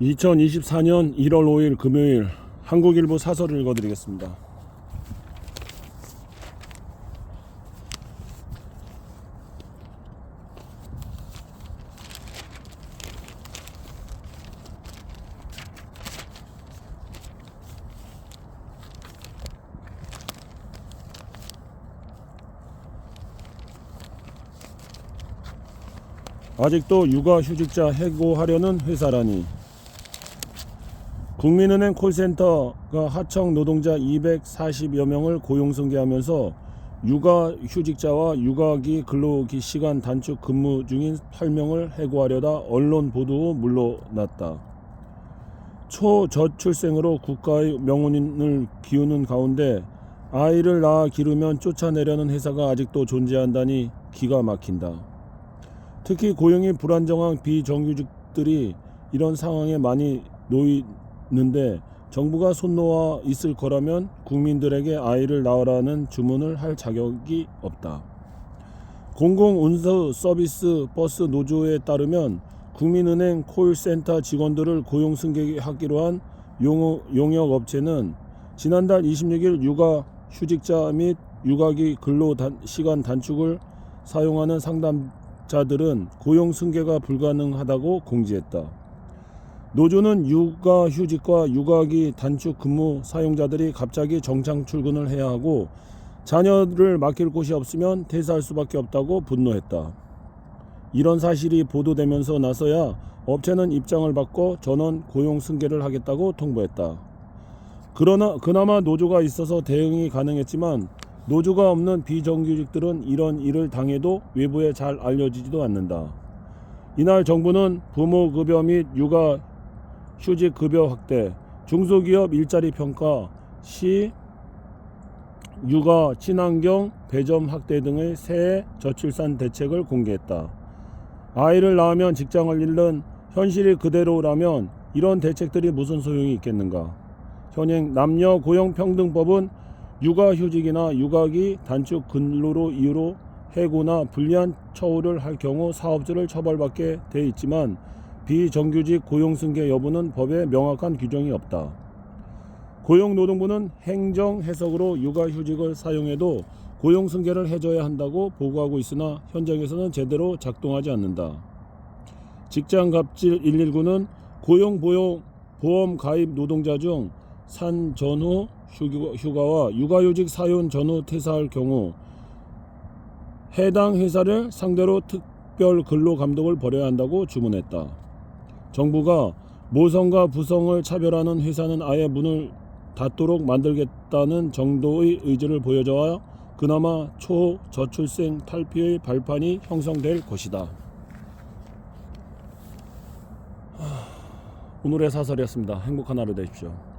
2024년 1월 5일 금요일 한국일보 사설을 읽어드리겠습니다. 아직도 육아휴직자 해고하려는 회사라니 국민은행 콜센터가 하청 노동자 240여 명을 고용 승계하면서 육아 휴직자와 육아기 근로기 시간 단축 근무 중인 8명을 해고하려다 언론 보도 후 물러났다. 초저출생으로 국가의 명운을 기우는 가운데 아이를 낳아 기르면 쫓아내려는 회사가 아직도 존재한다니 기가 막힌다. 특히 고용이 불안정한 비정규직들이 이런 상황에 많이 놓 이는데 정부가 손 놓아 있을 거라면 국민들에게 아이를 낳으라는 주문을 할 자격이 없다. 공공운수 서비스 버스 노조에 따르면 국민은행 콜센터 직원들을 고용 승계하기로 한 용역 업체는 지난달 26일 육아 휴직자 및 육아기 근로 단, 시간 단축을 사용하는 상담자들은 고용 승계가 불가능하다고 공지했다. 노조는 육아 휴직과 육아기 단축 근무 사용자들이 갑자기 정상 출근을 해야 하고 자녀를 맡길 곳이 없으면 퇴사할 수밖에 없다고 분노했다. 이런 사실이 보도되면서 나서야 업체는 입장을 바꿔 전원 고용 승계를 하겠다고 통보했다. 그러나 그나마 노조가 있어서 대응이 가능했지만 노조가 없는 비정규직들은 이런 일을 당해도 외부에 잘 알려지지도 않는다. 이날 정부는 부모급여 및 육아 휴직 급여 확대, 중소기업 일자리 평가, 시 육아 친환경 배점 확대 등의 새 저출산 대책을 공개했다. 아이를 낳으면 직장을 잃는 현실이 그대로라면 이런 대책들이 무슨 소용이 있겠는가? 현행 남녀 고용 평등법은 육아휴직이나 육아기 단축 근로로 이유로 해고나 불리한 처우를 할 경우 사업주를 처벌받게 돼 있지만 비정규직 고용 승계 여부는 법에 명확한 규정이 없다. 고용노동부는 행정 해석으로 육아휴직을 사용해도 고용 승계를 해줘야 한다고 보고하고 있으나 현장에서는 제대로 작동하지 않는다. 직장갑질 119는 고용보험 가입 노동자 중 산 전후 휴가와 육아휴직 사용 전후 퇴사할 경우 해당 회사를 상대로 특별 근로 감독을 벌여야 한다고 주문했다. 정부가 모성과 부성을 차별하는 회사는 아예 문을 닫도록 만들겠다는 정도의 의지를 보여줘야 그나마 초저출생 탈피의 발판이 형성될 것이다. 오늘의 사설이었습니다. 행복한 하루 되십시오.